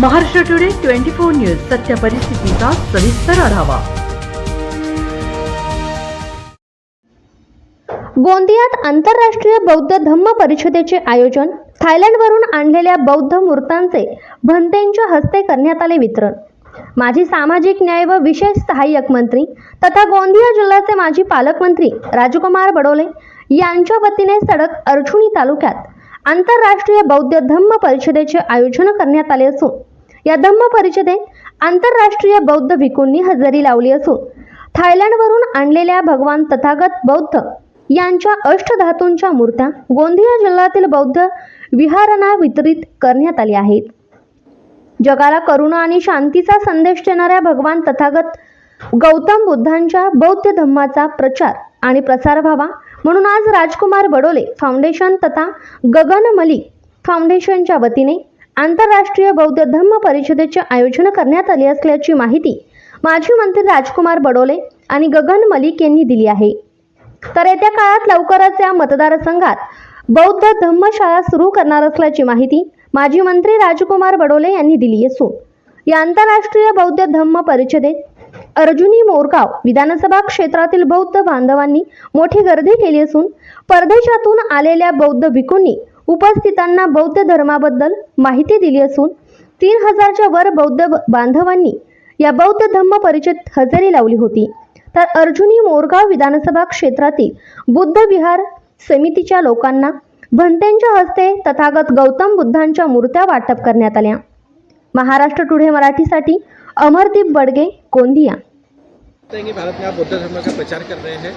Maharashtra today twenty four news सत्य परिस्थितीचा सविस्तर आढावा. गोंदियात आंतरराष्ट्रीय बौद्ध धम्म परिषदेचे आयोजन थायलंडवरून आणलेल्या बौद्ध मूर्तांचे भंतेंच्या हस्ते करण्यात आले वितरण. माजी सामाजिक न्याय व विशेष सहाय्यक मंत्री तथा गोंदिया जिल्ह्याचे माजी पालकमंत्री राजकुमार बडोले यांच्या वतीने सडक अर्जुनी तालुक्यात आंतरराष्ट्रीय बौद्ध धम्म परिषदेचे आयोजन करण्यात आले असून या धम्म परिषदेत आंतरराष्ट्रीय बौद्ध भिकूंनी हजेरी लावली असून थायलंडवरून आणलेल्या भगवान तथागत बौद्ध यांच्या अष्टधातूंच्या मूर्त्या गोंदिया जिल्ह्यातील बौद्ध विहारांना वितरित करण्यात आल्या आहेत. जगाला करुणा आणि शांतीचा संदेश देणाऱ्या भगवान तथागत गौतम बुद्धांच्या बौद्ध धम्माचा प्रचार आणि प्रसार व्हावा म्हणून आज राजकुमार बडोले फाउंडेशन तथा गगन मलिक फाउंडेशनच्या वतीने आंतरराष्ट्रीय बौद्ध धम्म परिषदेचे आयोजन करण्यात आले असल्याची माहिती माजी मंत्री राजकुमार बडोले आणि गगन मलिक यांनी दिली आहे. तर येत्या काळात लवकरच या मतदारसंघात बौद्ध धम्मशाळा सुरू करणार असल्याची माहिती माजी मंत्री राजकुमार बडोले यांनी दिली असून या आंतरराष्ट्रीय बौद्ध धम्म परिषदेत अर्जुनी मोरगाव विधानसभा क्षेत्रातील बौद्ध बांधवांनी मोठी गर्दी केली असून परदेशातून आलेल्या बौद्ध भिकूंनी उपस्थितांना बौद्ध धर्माबद्दल माहिती दिली असून तीन हजारच्या वर बौद्ध बांधवांनी या बौद्ध धम्म परिषदेत हजेरी लावली होती. तर अर्जुनी मोरगाव विधानसभा क्षेत्रातील बुद्ध विहार समितीच्या लोकांना भंतेंच्या हस्ते तथागत गौतम बुद्धांच्या मूर्त्या वाटप करण्यात आल्या. महाराष्ट्र टुडे मराठीसाठी अमरदीप बडगे गोंदिया। बताएँगे भारत में आप बौद्ध धर्म का प्रचार कर रहे हैं।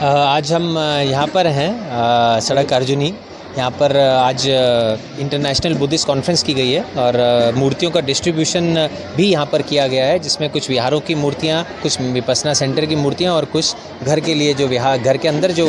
आज हम यहाँ पर हैं सड़क अर्जुनी। यहाँ पर आज इंटरनेशनल बुद्धिस्ट कॉन्फ्रेंस की गई है और मूर्तियों का डिस्ट्रीब्यूशन भी यहाँ पर किया गया है जिसमें कुछ विहारों की मूर्तियाँ कुछ विपसना सेंटर की मूर्तियाँ और कुछ घर के लिए जो विहार घर के अंदर जो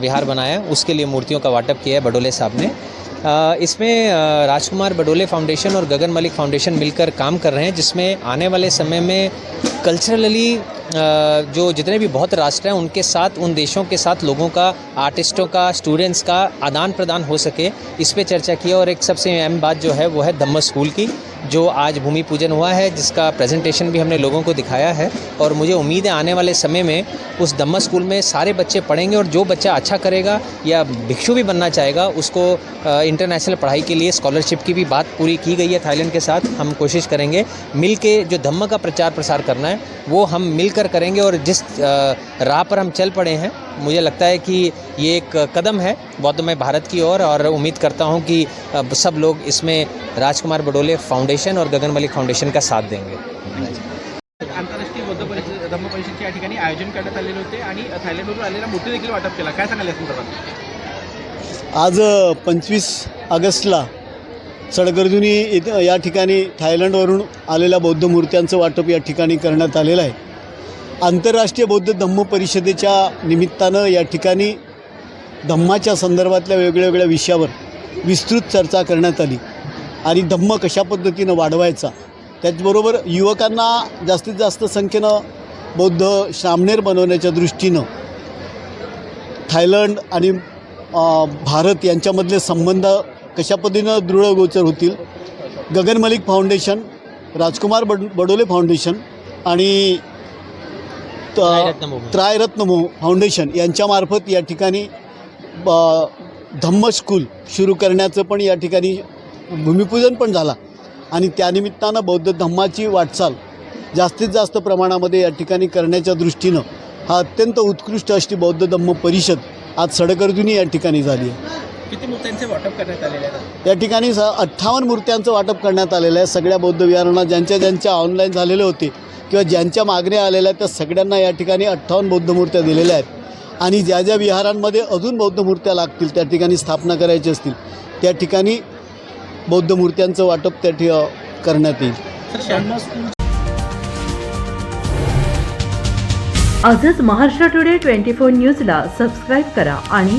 विहार बनाया है उसके लिए मूर्तियों का वाटअप किया है बडोले साहब ने। इसमें राजकुमार बडोले फाउंडेशन और गगन मलिक फाउंडेशन मिलकर काम कर रहे हैं, जिसमें आने वाले समय में कल्चरली जो जितने भी बहुत राष्ट्र हैं, उनके साथ, उन देशों के साथ लोगों का आर्टिस्टों का स्टूडेंट्स का आदान प्रदान हो सके। इस पर चर्चा की और एक सबसे अहम बात जो है, वो है धम्म स्कूल की। जो आज भूमि पूजन हुआ है, जिसका प्रेजेंटेशन भी हमने लोगों को दिखाया है। और मुझे उम्मीद है, आने वाले समय में उस दम्मा स्कूल में सारे बच्चे पढ़ेंगे और जो बच्चा अच्छा करेगा या भिक्षु भी बनना चाहेगा, उसको इंटरनेशनल पढ़ाई के लिए स्कॉलरशिप की भी बात पूरी की गई है थाईलैंड के साथ। हम कोशिश करेंगे मिल के जो धम्म का प्रचार प्रसार करना है वो हम मिलकर करेंगे और जिस राह पर हम चल पड़े हैं मुझे लगता है कि ये एक कदम है बौद्धमय भारत की ओर और और उम्मीद करता हूँ कि सब लोग इसमें राजकुमार बडोले फाउंडेशन और गगन मलिक फाउंडेशन का साथ देंगे। आंतरराष्ट्रीय बौद्ध परिषद धम्म परिषदचे या ठिकाणी आयोजन करण्यात आलेले होते आणि थायलंडवरून आलेल्या मूर्ती देखील वाटप केला. काय सांगाल या संदर्भात? आज पंचवीस ऑगस्टला सडगर्जुनी इथं या ठिकाणी थायलंडवरून आलेल्या बौद्ध मूर्त्यांचं वाटप या ठिकाणी करण्यात आलेलं आहे. आंतरराष्ट्रीय बौद्ध धम्म परिषदेच्या निमित्तानं या ठिकाणी धम्माच्या संदर्भातल्या वेगळ्या वेगळ्या विषयावर विस्तृत चर्चा करण्यात आली आणि धम्म कशा पद्धतीनं वाढवायचा त्याचबरोबर युवकांना जास्तीत जास्त संख्येनं बौद्ध श्रामनेर बनवण्याच्या दृष्टीनं थायलंड आणि भारत यांच्यामधले संबंध कशा पद्धतीनं दृढगोचर होतील? गगन मलिक फाउंडेशन राजकुमार बड बडोले फाउंडेशन आणि त- त्रायरत्न मोहन. त्रायरत्न मो फाउंडेशन यांच्यामार्फत या ठिकाणी धम्म स्कूल सुरू करण्याचं पण या ठिकाणी भूमिपूजन पण झाला. आणि त्यानिमित्तानं बौद्ध धम्माची वाटचाल जास्तीत जास्त प्रमाणामध्ये या ठिकाणी करण्याच्या दृष्टीनं हा अत्यंत उत्कृष्ट अशी बौद्ध धम्म परिषद आज सडगर्जुनी या ठिकाणी झाली आहे. किती मूर्त्यांचे वाटप करण्यात आलेले आहेत? या ठिकाणी स अठ्ठावन्न मूर्त्यांचं वाटप करण्यात आलेलं आहे. सगळ्या बौद्ध विहारांना ज्यांच्या ज्यांच्या ऑनलाईन झालेले होते किंवा ज्यांच्या मागण्या आलेल्या आहेत त्या सगळ्यांना या ठिकाणी अठ्ठावन्न बौद्ध मूर्त्या दिलेल्या आहेत. आणि ज्या ज्या विहारांमध्ये अजून बौद्ध मूर्त्या लागतील त्या ठिकाणी स्थापना करायची असतील त्या ठिकाणी बौद्ध मूर्त्यांचं वाटप त्या ठि करण्यात येईल. आजच महाराष्ट्र टुडे ट्वेंटी फोर न्यूजला सबस्क्राईब करा आणि